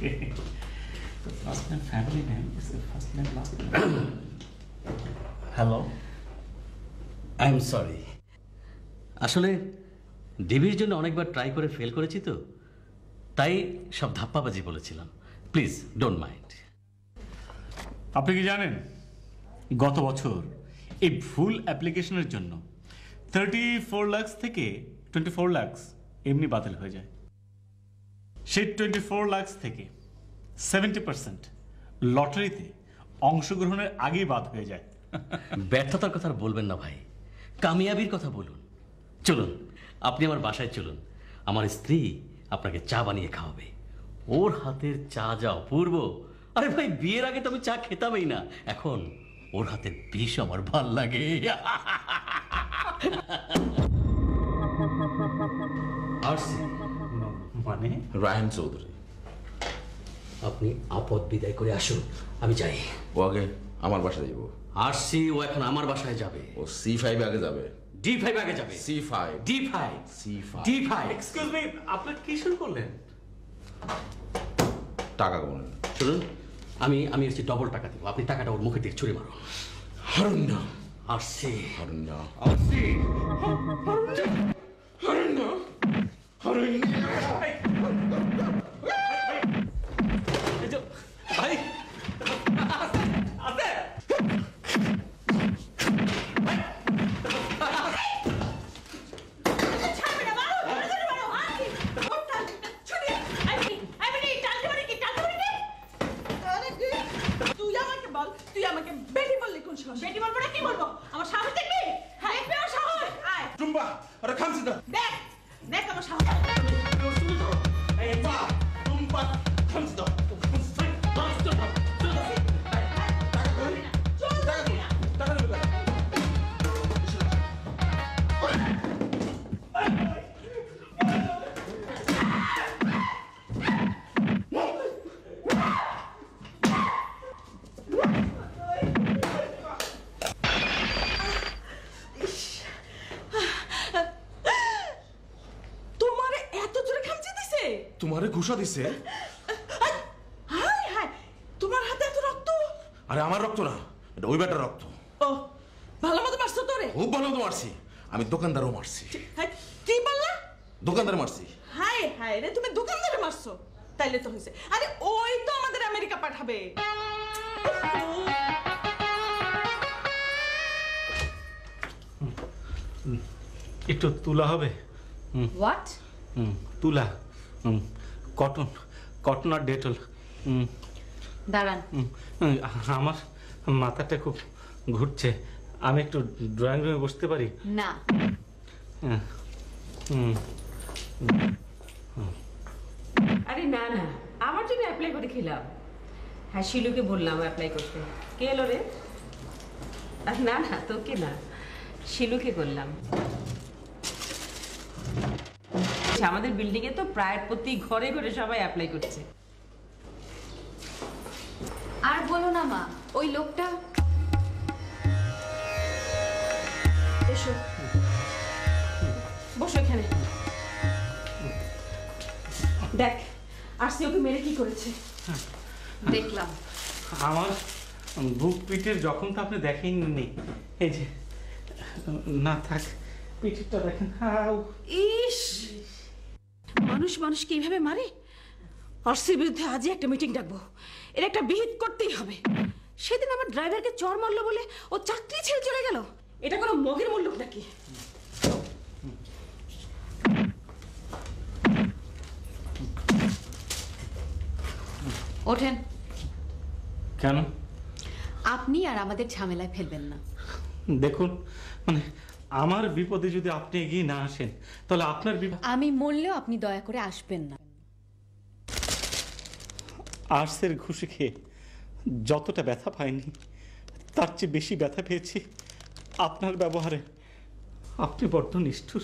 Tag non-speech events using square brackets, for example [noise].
the first name family name is the first name last name. Hello I am sorry আসলে ডিবির জন্য অনেকবার try করে fail করেছি তো। তাই সব ধাপ্পাবাজি বলেছিলাম। প্লিজ ডোন্ট মাইন্ড আপনি কি জানেন? গত বছর এই ভুল অ্যাপ্লিকেশনের জন্য থার্টি ফোর লাক্স থেকে টোয়েন্টি ফোর লাক্স এমনি বাতিল হয়ে যায়। সেই টোয়েন্টি ফোর লাক্স থেকে সেভেন্টি পার্সেন্ট লটারিতে অংশগ্রহণের আগেই বাদ হয়ে যায়। ব্যর্থতার কথা আর বলবেন না ভাই। কামিয়াবির কথা বলুন। চলুন আপনি আমার বাসায় চলুন। আমার স্ত্রী আপনাকে চা বানিয়ে খাওয়াবে। ওর হাতের চা যা অপূর্ব। আরে ভাই বিয়ের আগে তো আমি চা খেতামই না। এখন ওর হাতের বিষ আমার ভালো লাগে। [laughs] আরসি মানে? রায়হান চৌধুরী। আপনি আপদ বিদায় করে আসুন আমি যাই। ও আগে আমার বাসা আর সি ও এখন আমার বাসায় যাবে। ও সি ফাইভ আগে যাবে। ডি ফাইভ আগে যাবে। C five. D five. C five. D five. Excuse me আপনার কি শুরু করলেন? টাকা কমানো। শুনুন। আমি আমি হচ্ছে ডবল টাকা দিব। আপনি টাকাটা ওর মুখে দিয়ে ছুড়ে মারুন। হারুন না। না আরসি হারুন না। এই যে, ভাই বেটি বলব না কি বলব? আমার সাহস দেখবি? হ্যাঁ, দেখবি আমার সাহস? আয়, টুম্বা আরে খামছি না দেখ, দেখ আমার সাহস। এই পা টুম্বা খামছি না চল, তোমারে ঘুষা দিছে। হায় হায় তোমার হাতে এত রক্ত? আরে আমার রক্ত না এটা ওই বেটার রক্ত। ও ভালো মতো মারছো তোরে? খুব ভালো তো মারছি আমি দোকানদারও মারছি। হায়, কি বললা? দোকানদার মারছি। হায় হায় রে তুমি দোকানদারে মারছো? তাইলে তো হয়েছে আরে ওই তো আমাদের আমেরিকা পাঠাবে। একটু তুলা হবে। হোয়াট হুম, তুলা। হুম, কটন কটন আর ডেটল। হুম, দাঁড়ান। হুম, আমার মাথাটা খুব ঘুরছে। আমি একটু ড্রয়িং রুমে বসতে পারি? না। হ্যাঁ। হুম আরে না না। আমার জন্য অ্যাপ্লাই করে খেলাম। হ্যাঁ শিলুকে বললাম অ্যাপ্লাই করতে। কে এলো রে? আহ, না না তোকে না। শিলুকে করলাম আচ্ছা, আমাদের বিল্ডিং এ তো প্রায় প্রতি ঘরে ঘরে সবাই অ্যাপ্লাই করছে। আর বলো না মা ওই লোকটা? এসো। বসো এখানে। দেখ আরসি ওকে মেরে কি করেছে? দেখলাম। আমার বুক পিঠের জখম তো আপনি দেখেননি। এই যে না থাক পিঠেরটা দেখেন। হাউ। ইস! মানুষ মানুষকে এইভাবে মারে? অর্সির বিরুদ্ধে আজই একটা মিটিং ডাকবো। এর একটা বিহিত করতেই হবে। সেদিন আমার ড্রাইভারকে চর মারলো বলে ও চাকরি ছেড়ে চলে গেল। এটা কোনো মগের মূল্য নাকি? ওঠেন। কেন? আপনি আর আমাদের ঝামেলায় ফেলবেন না। দেখুন মানে আমার বিপদে যদি আপনি এগিয়ে না আসেন তাহলে আপনার বিপদ আমি মরলেও আপনি দয়া করে আসবেন না। আর্টসের ঘুষি খেয়ে যতটা ব্যথা পাইনি তার চেয়ে বেশি ব্যথা পেয়েছি আপনার ব্যবহারে। আপনি বড্ড নিষ্ঠুর।